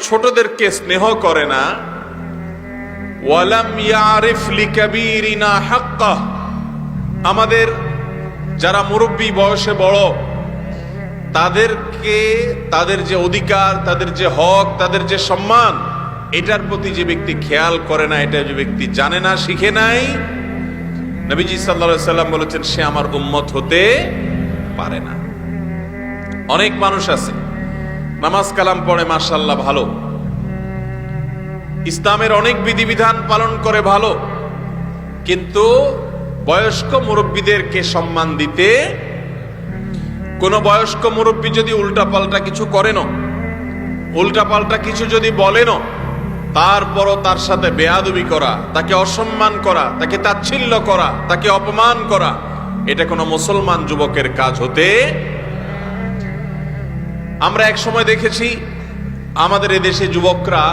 ছোটদেরকে স্নেহ করে না। আমাদের যারা মুরব্বী বয়সে বড়, তাদেরকে তাদের যে অধিকার, তাদের যে হক, তাদের যে সম্মান, এটার প্রতি যে ব্যক্তি খেয়াল করে না, এটা যে ব্যক্তি জানে না, শিখে নাই, নবীজি সাল্লা সাল্লাম বলেছেন, সে আমার উম্মত হতে পারে না। অনেক মানুষ আছে নামাজ কালাম পড়ে মার্শাল্লাহ ভালো। ইসলামের অনেক বিধিবিধান পালন করে ভালো, কিন্তু বয়স্ক মুরব্বীদেরকে সম্মান দিতে কোন বয়স্ক মুরব্বী যদি উল্টাপাল্টা কিছু করেন উল্টাপাল্টা কিছু যদি বলেন তারপরও তার সাথে বেয়াদবি করা, তাকে অসম্মান করা, তাকে তাচ্ছিল্য করা, তাকে অপমান করা, এটা কোনো মুসলমান যুবকের কাজ হতে আমরা এক সময় দেখেছি আমাদের এদেশে যুবকরা